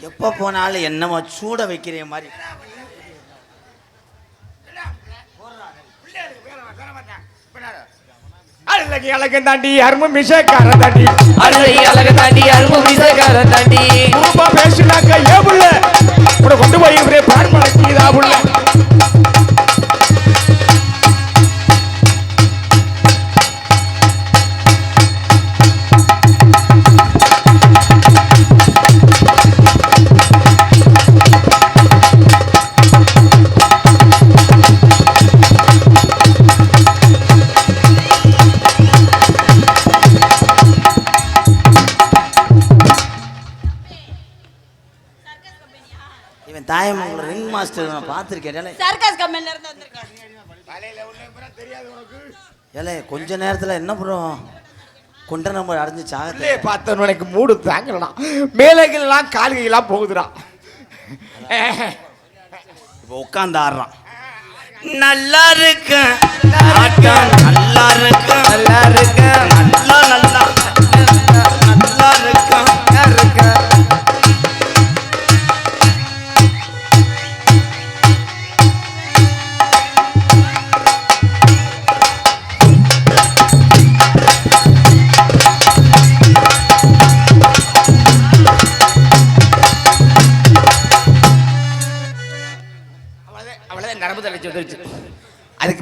எப்போ போனாலும் என்னமோ சூட வைக்கிற மாதிரி. அழகு அழகு தாண்டி அரும்பு மிஷக்கார தாண்டி. அருளை அழகு தாண்டி அரும்பு விசைக்கார தாண்டி. குடும்பா பேசினாக்க ஏ புள்ள உன்னை கொண்டு போய் இப்படியே பான் பழக்கிதா புள்ள இவன் தாயமங்கலம் ரிங் மாஸ்டர் நான் பார்த்துருக்கேன். சர்க்கஸ் கம்பெனில இருந்து வந்திருக்காங்க. ஏலே கொஞ்ச நேரத்தில் என்ன பண்ணுறோம் கொண்ட நம்பர் அடைஞ்சு சாகத்தை உள்ளே பார்த்தவன் எனக்கு மூடு தாங்கலாம் மேலைகள்லாம் கால்கையெல்லாம் போகுதுடா. இப்போ உட்காந்து ஆடுறான். நல்லா இருக்கேன். நல்லா இருக்கேன். நல்லா இருக்க நல்லா நல்லா நல்லா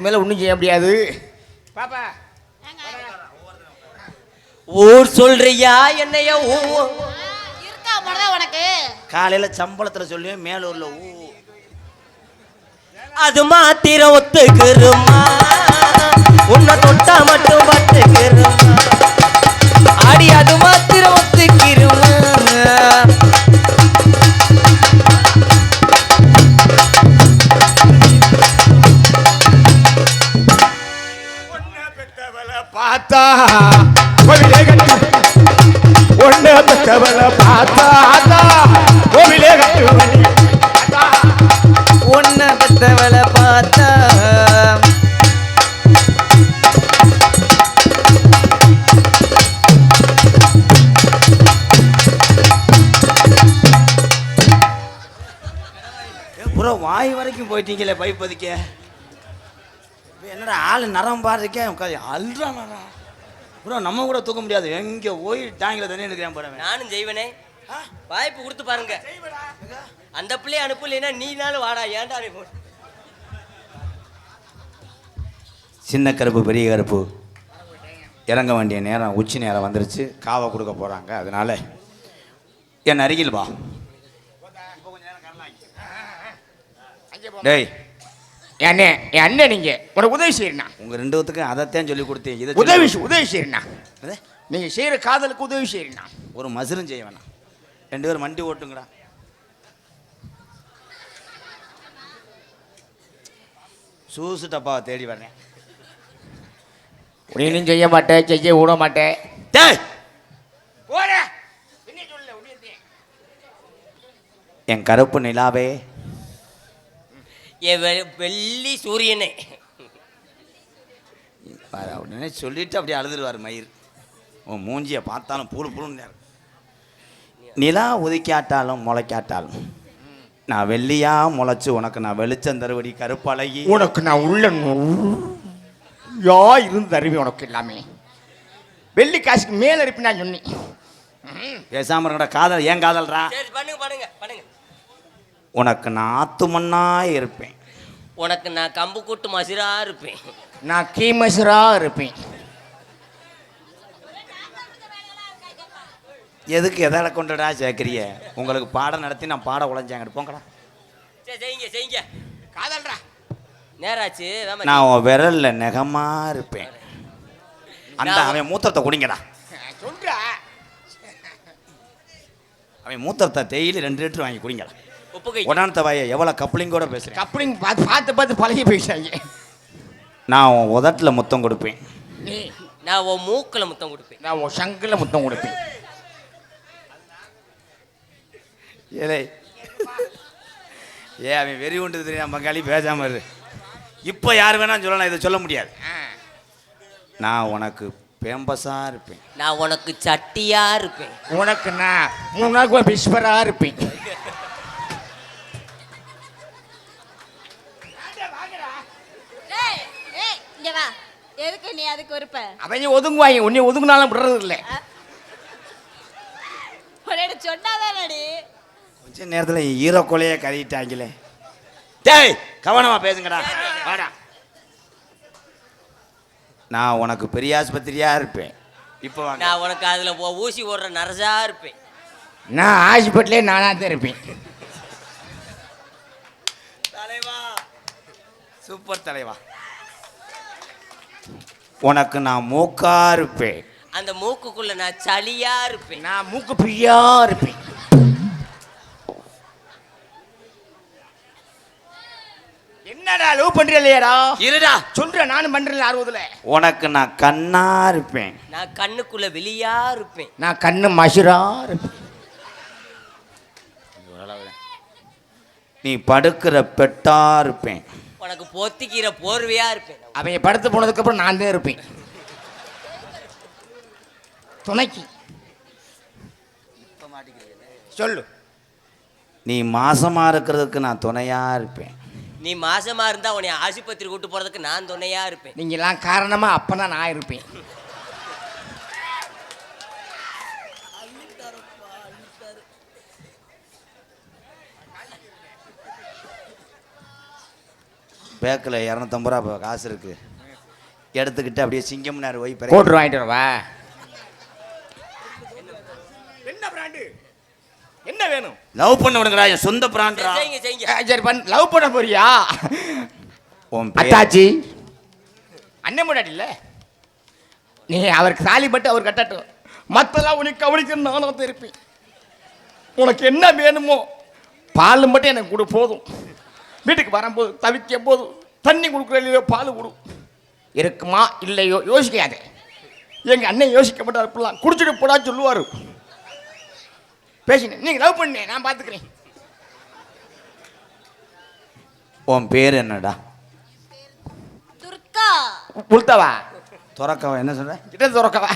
அதுக்கு மேல ஒண்ணும் செய்ய முடியாது. பாப்பா. ஊர் சொல்றியா என்னைய? ஊ இருக்கா முறை உனக்கு? காலையில் சம்பளத்தில் சொல்லுவேன் மேலூரில் ஊ. அது மாத்திரம் ஒத்துக்கிறோமா உன்னை தொட்டா மட்டும் ஒன்ன பெத்தவள பார்த்தா கோவிலே கட்டு வண்டி ஆத்தா உன்னை பெத்தவளை பார்த்தா. ப்ரோ வாய் வரைக்கும் போயிட்டீங்களே பைப் இப்ப என்னடா ஆள் நரம் பாடுறக்கே உட்காந்து அல்றானா ப்ரோ நம்ம கூட தூக்க முடியாது. எங்கே போய் டேங்கில் தண்ணி எடுக்கிறேன் போகிறேன் நானும் செய்வனே வாய்ப்பு கொடுத்து பாருங்க. அந்த பிள்ளைய அனுப்பலைன்னா நீனாலும் வாடா ஏன்டா நீ போ- சின்ன கருப்பு பெரிய கருப்பு. இறங்க வேண்டிய நேரம் உச்சி நேரம் வந்துருச்சு. காவை கொடுக்க போகிறாங்க அதனால. என் அருகில் வா. டேய் என் அண்ணன் என் அண்ணன் நீங்க. உனக்கு உதவி செய்யறா உங்கள் ரெண்டு பேத்துக்கும் அதைத்தான் சொல்லி கொடுத்தேன். இதை உதவி செய்- உதவி செய்யறா என்னது? நீங்க செய்யற காதலுக்கு உதவி செய்யறா ஒரு மசுரும் செய்ய வேணாம். ரெண்டு பேரும் மண்டி ஓட்டுங்கடா. சூசு டப்பாவை தேடி வரேன் நீனும் செய்ய மாட்டேன் செய்ய விட மாட்டேன். டேய்! போற என் கருப்பு நிலாவே வெள்ளி சூரியனே. பாரு, உடனே சொல்லிட்டு அப்படியே அழுதுருவார் மயிர். உன் மூஞ்சியை பார்த்தாலும் புழு புழுன்னு நிலா ஒதுக்காட்டாலும் முளைக்காட்டாலும். நான் வெள்ளியா முளைச்சு உனக்கு நான் வெளிச்சம் தருவடி கருப்பழகி. உனக்கு நான் உள்ள யா இருந்து தருவேன் உனக்கு எல்லாமே. வெள்ளி காசுக்கு மேல இருப்பி நான் சொன்னேன். பேசாம இருக்கடா காதல் ஏன் காதல்றா? உனக்கு நான் ஆத்து மண்ணா இருப்பேன். உனக்கு நான் கம்பு கூட்டு மசிரா இருப்பேன். நான் கீமசரா இருப்பேன். எதுக்கு எதால கொண்டுடா சேர்க்கிறிய? உங்களுக்கு பாடம் நடத்தி நான் பாட உழைஞ்சாங்க போங்கடா. சரி செய்யுங்க செய்யுங்க. காதல்ரா நேராச்சு நான் உன் விரல்ல நெகமா இருப்பேன். அந்த அவன் மூத்திரத்தை குடிங்கடா. சொல்றா. அவன் மூத்திரத்தை தேயில ரெண்டு லிட்டர் வாங்கி குடிங்கடா. உப்பு கை உடனத்த வாய எவ்வளோ கப்ளிங்கோட பேசுகிறேன் கப்ளிங் பார்த்து பார்த்து பார்த்து பழகி போயிட்டாங்க. நான் உன் உதட்டில் முத்தம் கொடுப்பேன். நீ நான் உன் மூக்கில் முத்தம் கொடுப்பேன். நான் உன் சங்கில் முத்தம் கொடுப்பேன். ஏலே. ஏ அவன் வெறி உண்டு தெரியும்? பங்காளி பேசாம இரு. இப்போ யார் வேணாலும் சொல்லலாம் இதை சொல்ல முடியாது. நான் உனக்கு பேம்பஸா இருப்பேன். நான் உனக்கு சட்டியா இருப்பேன். உனக்கு நான் மூணு நாளுக்கு பிஸ்பரா இருப்பேன் டேய் ஏய் இங்க வா எதுக்கு நீ அதுக்கு இருப்ப அவங்க ஒதுங்குவாங்க உன்னை ஒதுங்கினாலும் விடுறது இல்லை உன்னிட்ட சொன்னாதானடி? கொஞ்ச நேரத்தில் ஈரோ கொலையை கறிட்டாங்களே டேய் கவனமா பேசுங்கடா. வாடா. நான் உனக்கு பெரிய ஆஸ்பத்திரியா இருப்பேன். இப்போ நான் உனக்கு அதுல போ- ஊசி போடுற நரசா இருப்பேன். நான் ஹாஸ்பிட்டலே நானாக தான் இருப்பேன். தலைவா. சூப்பர் தலைவா. உனக்கு நான் மூக்கா இருப்பேன். அந்த மூக்குக்குள்ள நான் சளியா இருப்பேன். நான் மூக்கு பிரியா இருப்பேன். என்னடா லவ் பண்றியா இல்லையாடா இருடா. சொல்றேன் நானும் பண்றேன் ஆர்வத்துல. உனக்கு நான் கண்ணா இருப்பேன். நான் கண்ணுக்குள்ள வெளியா இருப்பேன். நான் கண்ணு மசுரா இருப்பேன். நீ படுக்கிற பெட்டா இருப்பேன். உனக்கு பொத்திக்கிற போர்வையா இருப்பேன். அவங்க படுத்து போனதுக்கு அப்புறம் நான் தான் இருப்பேன். துணைக்கு. சொல்லு. நீ மாசமா இருக்கிறதுக்கு நான் துணையா இருப்பேன். நீ மாசமா இருந்தா உன்னை ஆஸ்பத்திரி கூட்டு போறதுக்கு நான் துணையா இருப்பேன். நீங்க எல்லாம் காரணமா அப்பதான் நான் இருப்பேன். பேக்கில் இரநூத்தம்பது ரூபா இப்போ காசு இருக்கு. எடுத்துக்கிட்டு அப்படியே சிங்கம் நேரம் போய் கோட்ரு வாங்கிட்டு வரவா? என்ன பிராண்டு? என்ன வேணும்? லவ் பண்ண விடுங்கடா என் சொந்த பிராண்டா செய்யுங்க சரி பண்ண. லவ் பண்ண போறியா? உன் அத்தாச்சி. அண்ணன் முன்னாடி இல்ல? நீ அவருக்கு தாலி பட்டு அவர் கட்டட்டும். மத்தெல்லாம் உனக்கு கவனிக்கணும் நானும் வந்து இருப்பேன். உனக்கு என்ன வேணுமோ பால் மட்டும் எனக்கு கொடு போதும். வீட்டுக்கு வரும்போது தவிக்கும் போது தண்ணி கொடுக்குற இல்லையோ பால் கொடு. இருக்குமா இல்லையோ யோசிக்காதே. எங்கள் அண்ணன் யோசிக்க மாட்டார் இப்படிலாம். குடிச்சிட்டு போடா சொல்லுவார். பேசினேன். நீங்கள் லவ் பண்ணேன் நான் பார்த்துக்கிறேன் உன் பேர் என்னடா? துர்கா. உளுத்தவா துறக்கவா என்ன சொல்ற? கிட்ட துறக்கவா?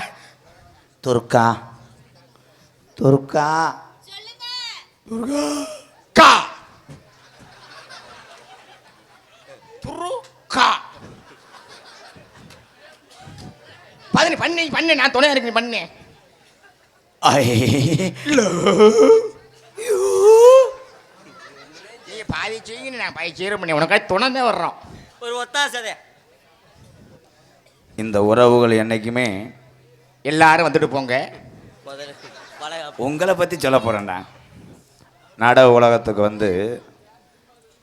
துர்கா. துர்கா சொல்லுங்க கா துரு கா பதினி பண்ணி பண்ணு நான் துணையா இருக்கு பண்ணு. ஐ. நீ பாதி செய்யணும் நான் பாதி செய்ய பண்ணி உனக்காக துணை தான் வர்றோம். ஒரு ஒத்தாசதை. இந்த உறவுகள் என்னைக்குமே எல்லாரும் வந்துட்டு போங்க. உங்களை பற்றி சொல்ல போகிறேன்டா நாடக உலகத்துக்கு வந்து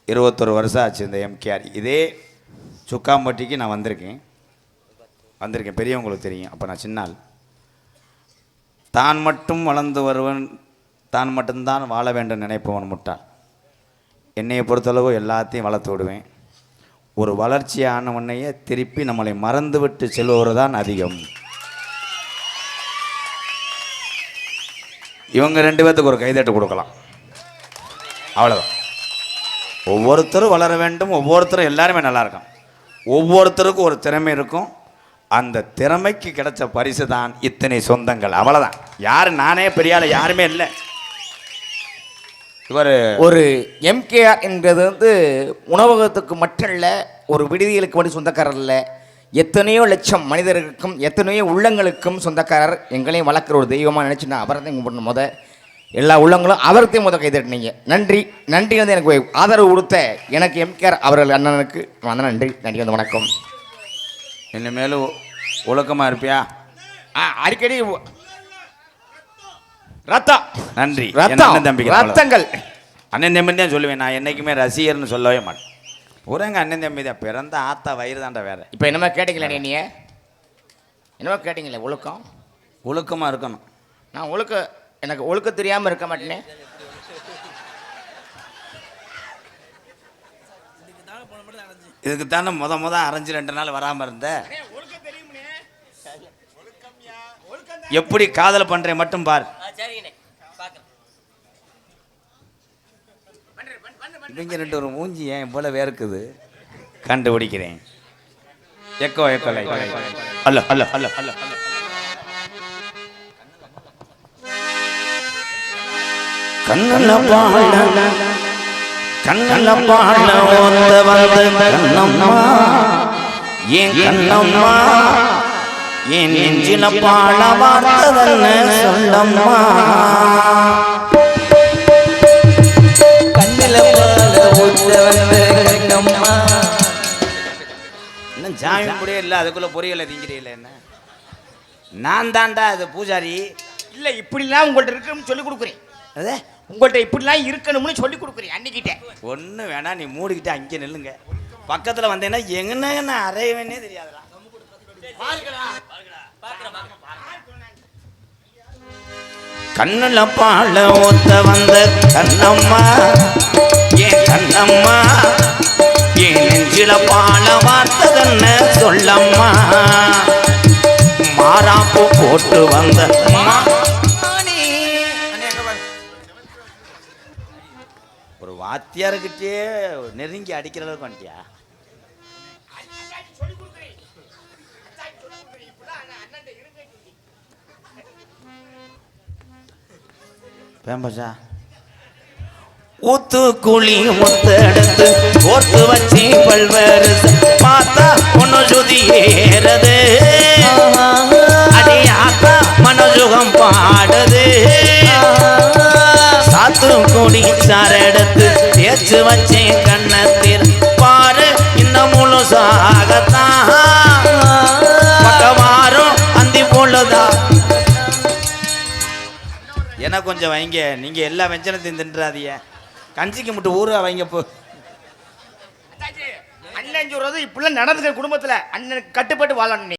இருபத்தொரு வருஷம் ஆச்சு இந்த எம்கேஆர் இதே சுக்காம்பட்டிக்கு நான் வந்திருக்கேன். வந்திருக்கேன். பெரியவங்களுக்கு தெரியும். அப்போ நான் சின்னால் தான் மட்டும் வளர்ந்து வருவன் தான் மட்டும்தான் வாழ வேண்டும் நினைப்பவன் முட்டாள். என்னையை பொறுத்தளவு எல்லாத்தையும் வளர்த்து விடுவேன். ஒரு வளர்ச்சியானவனையே திருப்பி நம்மளை மறந்துவிட்டு செல்வது தான் அதிகம். இவங்க ரெண்டு பேர்த்துக்கு ஒரு கைதட்டு கொடுக்கலாம். அவ்வளோதான் ஒவ்வொருத்தரும் வளர வேண்டும். ஒவ்வொருத்தரும் எல்லாருமே நல்லா இருக்கும் ஒவ்வொருத்தருக்கும் ஒரு திறமை இருக்கும். அந்த திறமைக்கு கிடைச்ச பரிசு தான் இத்தனை சொந்தங்கள். அவ்வளோதான் யார் நானே பெரியால யாருமே இல்லை. இவர் ஒரு எம்கேஆர் என்பது வந்து உணவகத்துக்கு மட்டும் இல்லை ஒரு விடுதிகளுக்கு மட்டும் சொந்தக்காரர் இல்லை எத்தனையோ லட்சம் மனிதர்களுக்கும் எத்தனையோ உள்ளங்களுக்கும் சொந்தக்காரர் எங்களையும் வளர்க்குற ஒரு தெய்வமாக நினச்சி நான் அவரை தான் கும்பிடணும் முத. எல்லா உள்ளங்களும் அவர்த்தையும் முத கைதட்டினீங்க. நன்றி. நன்றி வந்து எனக்கு ஆதரவு கொடுத்த எனக்கு எம்கேஆர் அவர்கள் அண்ணனுக்கு. வந்த நன்றி. நன்றி வந்து வணக்கம். இனிமேலும் ஒழுக்கமாக இருப்பியா? ஆ, அடிக்கடி ரத்தம். நன்றி. ரத்தம். அவ்வளவுதான். ரத்தங்கள். அண்ணன் தம்பி தான் சொல்லுவேன் நான் என்றைக்குமே ரசிகர்னு சொல்லவே மாட்டேன். பூராங்க அண்ணன் தம்பி தான் பிறந்த ஆத்தா வயிறு தாண்டா வேற. இப்போ என்னமோ கேட்டீங்களா நீ என்னமோ கேட்டீங்களே ஒழுக்கம்? ஒழுக்கமாக இருக்கணும். நான் ஒழுக்க எனக்கு ஒழுக்க தெரியாமல் இருக்க மாட்டேனே. இதுக்கு தானே முத முத அரைஞ்சு ரெண்டு நாள் வராமல் இருந்த? எப்படி காதல் பண்ணுறேன் மட்டும் பார். இவங்க ரெண்டு ஒரு மூஞ்சி ஏன் போல வேர்க்குது? கண்டுபிடிக்கிறேன். எக்கோ எக்கோ அல்ல ஹலோ ஹலோ ஹலோ கண்ணல்ல பாட கண்ணுல பாட ஓத்த வந்த கண்ணம்மா ஏன் கண்ணம்மா என் நெஞ்சில பாட வார்த்ததன்னு சொல்லம்மா? கண்ணில பால ஊத்த வந்த கண்ணம்மா. இன்னும் ஜாமி முடியே இல்லை அதுக்குள்ள பொரியலை திங்கிறீங்களே என்ன? நான் தான்டா அது பூஜாரி. இல்ல இப்படிலாம் உங்கள்ட்ட இருக்குன்னு சொல்லி கொடுக்குறேன். அதே? உங்கள்ட்ட இப்படிலாம் இருக்கணும்னு சொல்லி கொடுக்குறேன் அன்னிக்கிட்ட. ஒன்று வேணா நீ மூடிக்கிட்டு அங்கே நில்லுங்க. பக்கத்தில் வந்தேன்னா எங்கன்னு அறையவேனே தெரியாதுடா. கண்ணுல பால ஊத்த வந்த கண்ணம்மா. ஏன் கண்ணம்மா? ஏன் நெஞ்சில பால வார்த்ததன்னு சொல்லம்மா? மாறாப்பு போட்டு வந்த ஒரு வாத்தியார்கிட்டே நெருங்கி அடிக்கிற அளவுக்கு வந்துட்டியா? பேம்பச்சா ஊத்து குழி முத்தெடுத்து கோர்த்து வச்சு பல்வேறு பார்த்தா ஒன்னு சுதி ஏறது. அடியாத்தா மனசுகம் பாடுது. சாத்து குடி சாரெடுத்து தேய்ச்சு வச்சேன் கண்ணத்தில் பாரு இந்த முழுசாகத்தான் அந்தி பொழுதா எனக்கு கொஞ்சம் வைங்க நீங்க எல்லா வெஞ்சனத்தையும் தின்றாதீங்க. கஞ்சிக்கு மட்டும் ஊற வைங்க போ. அண்ணன் சொல்றது இப்படிலாம் நடந்துக்கிற குடும்பத்துல அண்ணனுக்கு கட்டுப்பட்டு வாழணும்